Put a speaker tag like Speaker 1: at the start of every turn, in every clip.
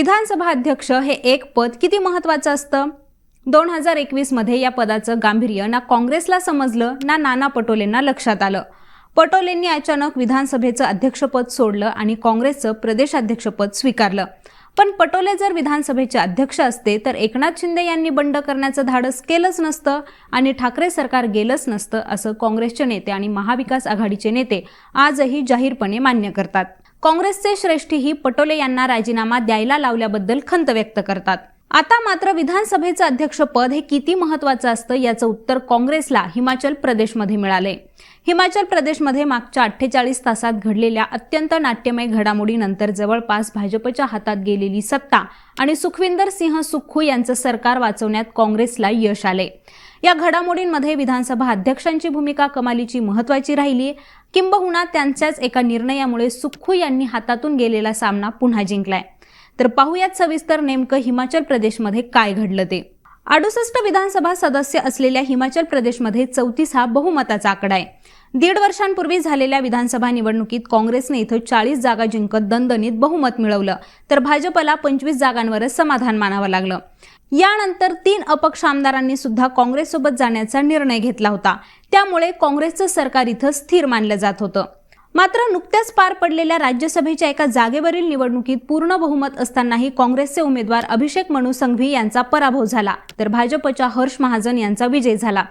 Speaker 1: विधानसभा अध्यक्ष हे एक पद किती महत्वाचं असतं? दोन हजार एकवीसमध्ये या पदाचं गांभीर्य ना काँग्रेसला समजलं ना नाना पटोलेंना लक्षात आलं. पटोलेंनी अचानक विधानसभेचं अध्यक्षपद सोडलं आणि काँग्रेसचं प्रदेशाध्यक्षपद स्वीकारलं. पण पटोले जर विधानसभेचे अध्यक्ष असते तर एकनाथ शिंदे यांनी बंड करण्याचं धाडस केलंच नसतं आणि ठाकरे सरकार गेलंच नसतं असं काँग्रेसचे नेते आणि महाविकास आघाडीचे नेते आजही जाहीरपणे मान्य करतात. काँग्रेसचे श्रेष्ठीही पटोले यांना राजीनामा द्यायला लावल्याबद्दल खंत व्यक्त करतात. आता मात्र विधानसभेचं अध्यक्षपद हे किती महत्वाचं असतं याचं उत्तर काँग्रेसला हिमाचल प्रदेशमध्ये मिळाले हिमाचल प्रदेशमध्ये मागच्या अठ्ठेचाळीस तासात घडलेल्या अत्यंत नाट्यमय घडामोडीनंतर जवळपास भाजपच्या हातात गेलेली सत्ता आणि सुखविंदर सिंह सुखू यांचं सरकार वाचवण्यात काँग्रेसला यश आले या घडामोडींमध्ये विधानसभा अध्यक्षांची भूमिका कमालीची महत्वाची राहिली. किंबहुना त्यांच्याच एका निर्णयामुळे सुख्खू यांनी हातातून गेलेला सामना पुन्हा जिंकलाय. तर पाहुयात सविस्तर नेमकं हिमाचल प्रदेशमध्ये काय घडलं ते. अडुसष्ट विधानसभा सदस्य असलेल्या हिमाचल प्रदेशमध्ये चौतीस हा बहुमताचा आकडा आहे. दीड वर्षांपूर्वी झालेल्या विधानसभा निवडणुकीत काँग्रेसने इथं चाळीस जागा जिंकत दणदणीत बहुमत मिळवलं तर भाजपला पंचवीस जागांवरच समाधान मानावं लागलं. यानंतर तीन अपक्ष आमदारांनी सुद्धा काँग्रेससोबत जाण्याचा निर्णय घेतला होता. त्यामुळे काँग्रेसचं सरकार इथं स्थिर मानलं जात होतं. मात्र नुकत्याच पार पडलेल्या राज्यसभेच्या एका जागेवरील निवडणुकीत पूर्ण बहुमत असतानाही काँग्रेसचे उमेदवार अभिषेक मनु संघवी यांचा पराभव झाला तर भाजपच्या हर्ष महाजन यांचा विजय झाला.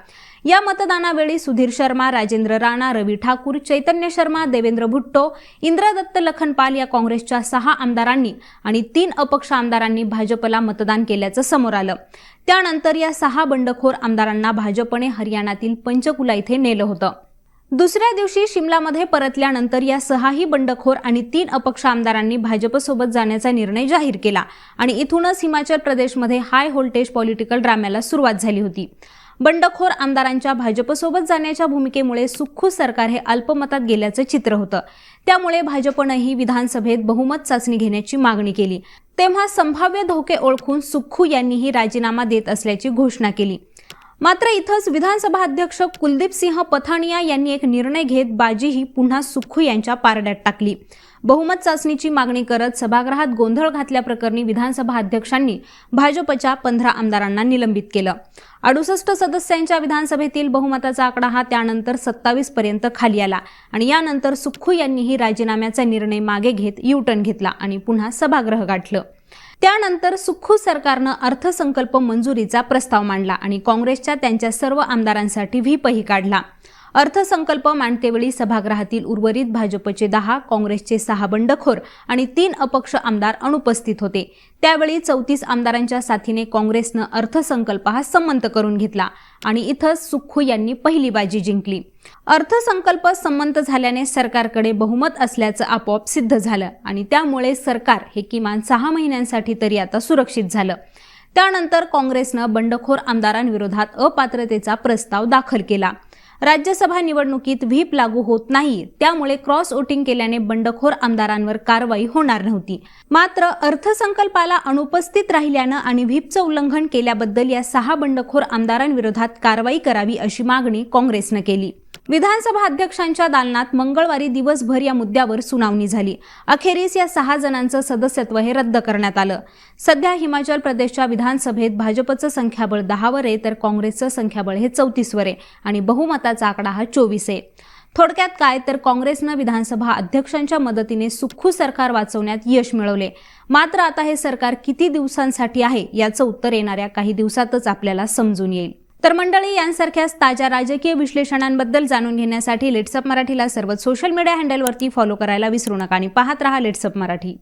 Speaker 1: या मतदानावेळी सुधीर शर्मा राजेंद्र राणा रवी ठाकूर चैतन्य शर्मा देवेंद्र भुट्टो इंद्रदत्त लखनपाल या काँग्रेसच्या सहा आमदारांनी आणि तीन अपक्ष आमदारांनी भाजपला मतदान केल्याचं समोर आलं. त्यानंतर या सहा बंडखोर आमदारांना भाजपने हरियाणातील पंचकुला इथे नेलं होतं. दुसऱ्या दिवशी शिमलामध्ये परतल्यानंतर या सहाही बंडखोर आणि तीन अपक्ष आमदारांनी भाजपसोबत जाण्याचा निर्णय जाहीर केला आणि इथूनच हिमाचल प्रदेशमध्ये हाय व्होल्टेज पॉलिटिकल ड्राम्याला सुरुवात झाली होती. बंडखोर आमदारांच्या भाजपसोबत जाण्याच्या भूमिकेमुळे सुख्खू सरकार हे अल्पमतात गेल्याचं चित्र होतं. त्यामुळे भाजपनंही विधानसभेत बहुमत चाचणी घेण्याची मागणी केली. तेव्हा संभाव्य धोके ओळखून सुख्खू यांनीही राजीनामा देत असल्याची घोषणा केली. मात्र इथंच विधानसभा अध्यक्ष कुलदीप सिंह पथानिया यांनी एक निर्णय घेत बाजीही पुन्हा सुख्खू यांच्या पारड्यात टाकली. बहुमत चाचणीची मागणी करत सभागृहात गोंधळ घातल्याप्रकरणी विधानसभा अध्यक्षांनी भाजपच्या पंधरा आमदारांना निलंबित केलं. अडुसष्ट सदस्यांच्या विधानसभेतील बहुमताचा आकडा हा त्यानंतर सत्तावीस पर्यंत खाली आला आणि यानंतर सुख्खू यांनीही राजीनाम्याचा निर्णय मागे घेत युटर्न घेतला आणि पुन्हा सभागृह गाठलं. त्यानंतर सुख्खू सरकारनं अर्थसंकल्प मंजुरीचा प्रस्ताव मांडला आणि काँग्रेसच्या त्यांच्या सर्व आमदारांसाठी व्हीपही काढला. अर्थसंकल्प मांडतेवेळी सभागृहातील उर्वरित भाजपचे दहा काँग्रेसचे सहा बंडखोर आणि तीन अपक्ष आमदार अनुपस्थित होते. त्यावेळी चौतीस आमदारांच्या साथीने काँग्रेसनं अर्थसंकल्प हा संमत करून घेतला आणि इथं सुख्खू यांनी पहिली बाजी जिंकली. अर्थसंकल्प संमत झाल्याने सरकारकडे बहुमत असल्याचं आपोआप सिद्ध झालं आणि त्यामुळे सरकार हे किमान सहा महिन्यांसाठी तरी आता सुरक्षित झालं. त्यानंतर काँग्रेसनं बंडखोर आमदारांविरोधात अपात्रतेचा प्रस्ताव दाखल केला. राज्यसभा निवडणुकीत व्हीप लागू होत नाही. त्यामुळे क्रॉस वोटिंग केल्याने बंडखोर आमदारांवर कारवाई होणार नव्हती. मात्र अर्थसंकल्पाला अनुपस्थित राहिल्यानं आणि व्हीपचं उल्लंघन केल्याबद्दल या सहा बंडखोर आमदारांविरोधात कारवाई करावी अशी मागणी काँग्रेसनं केली. विधानसभा अध्यक्षांच्या दालनात मंगळवारी दिवसभर या मुद्द्यावर सुनावणी झाली. अखेरीस या सहा जणांचं सदस्यत्व हे रद्द करण्यात आलं. सध्या हिमाचल प्रदेशच्या विधानसभेत भाजपचं संख्याबळ दहावर आहे तर काँग्रेसचं संख्याबळ हे चौतीसवर आहे आणि बहुमताचा आकडा हा चोवीस आहे. थोडक्यात काय तर काँग्रेसनं विधानसभा अध्यक्षांच्या मदतीने सुख्खू सरकार वाचवण्यात यश मिळवले. मात्र आता हे सरकार किती दिवसांसाठी आहे याचं उत्तर येणाऱ्या काही दिवसातच आपल्याला समजून येईल. तर मंडळी यांसारख्याच ताज्या राजकीय विश्लेषणांबद्दल जाणून घेण्यासाठी लेट्सअप मराठीला सर्व सोशल मीडिया हँडलवरती फॉलो करायला विसरू नका आणि पाहत रहा लेट्सअप मराठी.